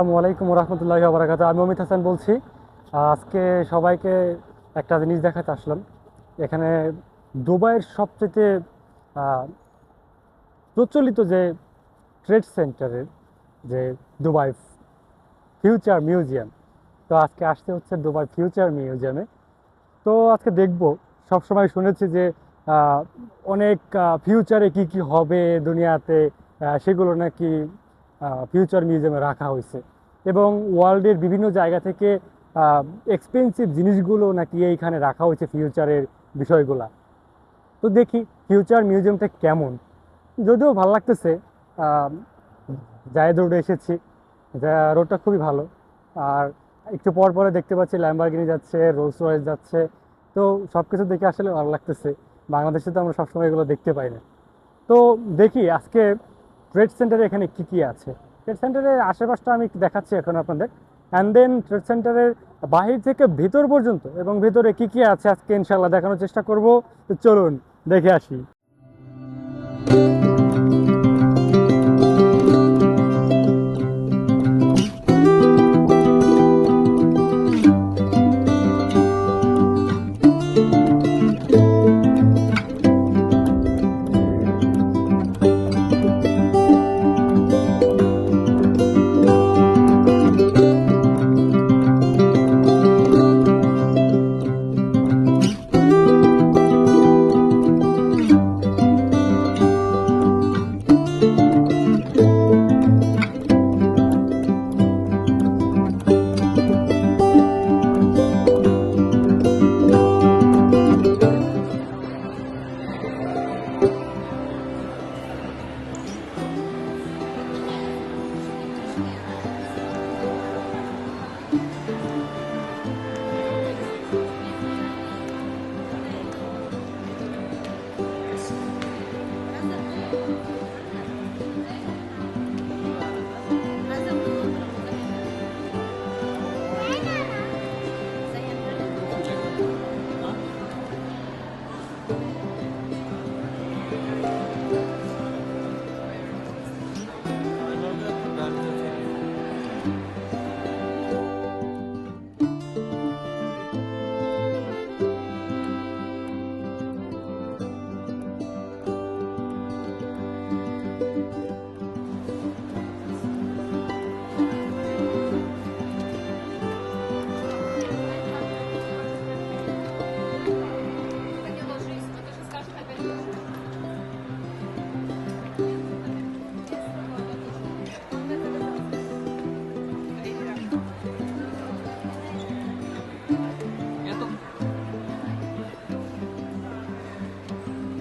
আসসালামু আলাইকুম রহমতুল্লাহ বারাকাত আমি অমিত হাসান বলছি। আজকে সবাইকে একটা জিনিস দেখাতে আসলাম। এখানে দুবাইয়ের সবচেয়ে প্রচলিত যে ট্রেড সেন্টারের যে দুবাই ফিউচার মিউজিয়াম, তো আজকে আসতে হচ্ছে দুবাই ফিউচার মিউজিয়ামে। তো আজকে দেখব, সবসময় শুনেছি যে অনেক ফিউচারে কি কি হবে দুনিয়াতে সেগুলো নাকি ফিউচার মিউজিয়ামে রাখা হয়েছে। এবং ওয়ার্ল্ডের বিভিন্ন জায়গা থেকে এক্সপেন্সিভ জিনিসগুলো নাকি এইখানে রাখা হয়েছে ফিউচারের বিষয়গুলা। তো দেখি ফিউচার মিউজিয়ামটা কেমন। যদিও ভালো লাগতেছে জায়েদ রোডে এসেছি। রোডটা খুবই ভালো। আর একটু পর পরে দেখতে পাচ্ছি ল্যাম্বারগিনি যাচ্ছে রোলস রয়েস যাচ্ছে। তো সব কিছু দেখে আসলে ভালো লাগতেছে। বাংলাদেশে তো আমরা সবসময় এগুলো দেখতে পাই না। তো দেখি আজকে ট্রেড সেন্টারে এখানে কি কি আছে। ট্রেড সেন্টারের আশেপাশটা আমি দেখাচ্ছি এখন আপনাদের। অ্যান্ড দেন ট্রেড সেন্টারের বাহির থেকে ভিতর পর্যন্ত এবং ভিতরে কি কি আছে আজকে ইনশাল্লাহ দেখানোর চেষ্টা করব। চলুন, দেখে আসি।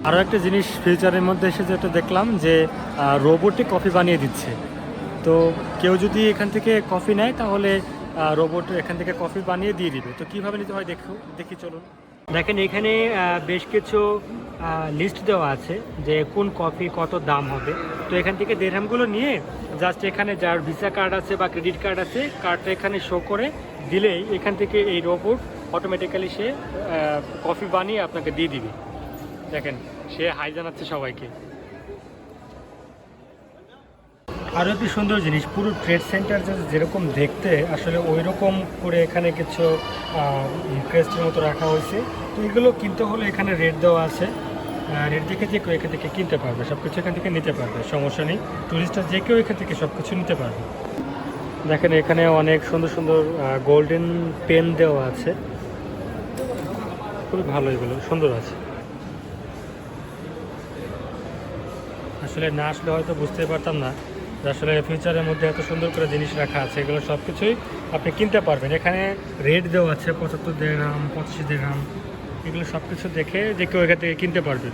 আরও একটা জিনিস ফিউচারের মধ্যে এসে যেটা দেখলাম যে রোবটে কফি বানিয়ে দিচ্ছে। তো কেউ যদি এখান থেকে কফি নেয়, তাহলে রোবট এখান থেকে কফি বানিয়ে দিয়ে দিবে। তো কীভাবে নিতে হয় দেখো, দেখি চলুন। দেখেন, এখানে বেশ কিছু লিস্ট দেওয়া আছে যে কোন কফি কত দাম হবে। তো এখান থেকে দেড়হামগুলো নিয়ে জাস্ট এখানে যার ভিসা কার্ড আছে বা ক্রেডিট কার্ড আছে কার্ডটা এখানে শো করে দিলেই এখান থেকে এই রোবট অটোমেটিক্যালি সে কফি বানিয়ে আপনাকে দিয়ে দিবে। দেখেন, সে হাই জানাচ্ছে সবাইকে। আরও একটি সুন্দর জিনিস, পুরো ট্রেড সেন্টার যেরকম দেখতে, আসলে ওই রকম করে এখানে কিছু ক্রেস্টের মতো রাখা হয়েছে। তো এগুলো কিনতে হলে এখানে রেট দেওয়া আছে। রেট দেখে যে কেউ এখান থেকে কিনতে পারবে সব কিছু এখান থেকে নিতে পারবে, সমস্যা নেই। টুরিস্টরা যে কেউ এখান থেকে সব কিছু নিতে পারবে। দেখেন, এখানে অনেক সুন্দর সুন্দর গোল্ডেন পেন দেওয়া আছে। খুবই ভালো এগুলো, সুন্দর আছে। আসলে না আসলে হয়তো বুঝতে পারতাম না আসলে ফিউচারের মধ্যে এত সুন্দর করে জিনিস রাখা আছে, এগুলো সব কিছুই আপনি কিনতে পারবেন। এখানে রেট দেওয়া আছে পঁচাত্তর দে গ্রাম পঁচিশ গ্রাম এগুলো সব কিছু দেখে যে কেউ এখান থেকে কিনতে পারবে।